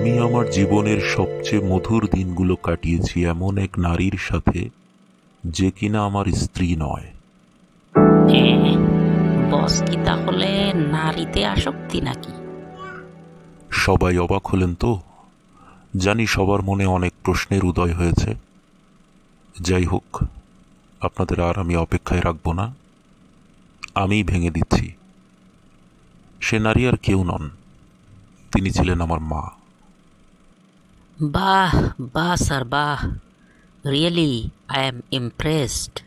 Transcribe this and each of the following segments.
আমি আমার জীবনের সবচেয়ে মধুর দিনগুলো কাটিয়েছি এমন এক নারীর সাথে যে কিনা আমার স্ত্রী নয়। বস কি তাহলে নারীতে আসক্তি নাকি? সবাই অবাক হলেন তো। জানি সবার মনে অনেক প্রশ্নের উদয় হয়েছে। যাই হোক আপনাদের আর আমি অপেক্ষায় রাখব না। আমিই ভেঙে দিচ্ছি। সে নারী আর কেউ নন তিনি ছিলেন আমার মা। বাহ বাহ স্যার, বাহ। রিয়েলি আই এম ইমপ্রেসড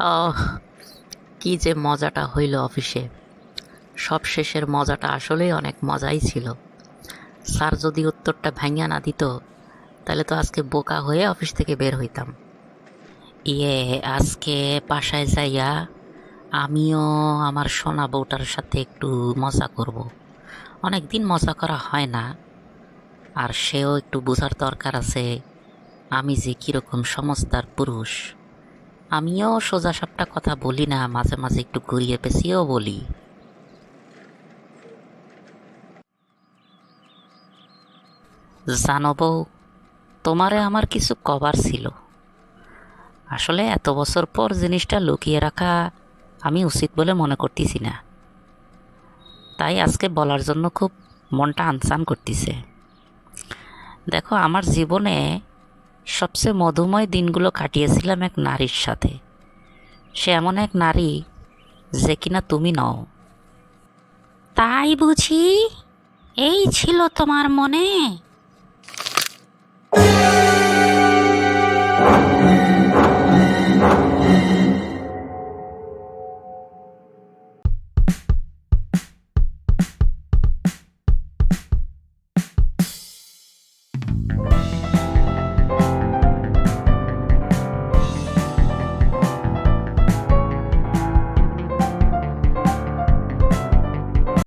ও কি যে মজাটা হইল অফিসে। সব শেষের মজাটা আসলেই অনেক মজাই ছিল। স্যার যদি উত্তরটা ভাঙিয়া না দিত, তাহলে তো আজকে বোকা হয়ে অফিস থেকে বের হইতাম। ইয়ে আজকে বাসায় যাইয়া আমিও আমার সোনা বউটার সাথে একটু মজা করব। অনেক দিন মজা করা হয় না। আর সেও একটু বোঝার দরকার আছে, আমি যে কীরকম সমস্তার পুরুষ। আমিও সোজা সাপটা কথা বলি না, মাঝে মাঝে একটু ঘুরিয়ে পেঁচিয়েও বলি। জানো বউ, তোমারে আমার কিছু কবার ছিল। আসলে এত বছর পর জিনিসটা লুকিয়ে রাখা আমি উচিত বলে মনে করতেছি না। তাই আজকে বলার জন্য খুব মনটা আনসান করতেছে। দেখো, আমার জীবনে সবচেয়ে মধুময় দিনগুলো কাটিয়েছিলাম এক নারীর সাথে। সে এমন এক নারী যে কিনা তুমি নও। তাই বুঝি এই ছিল তোমার মনে?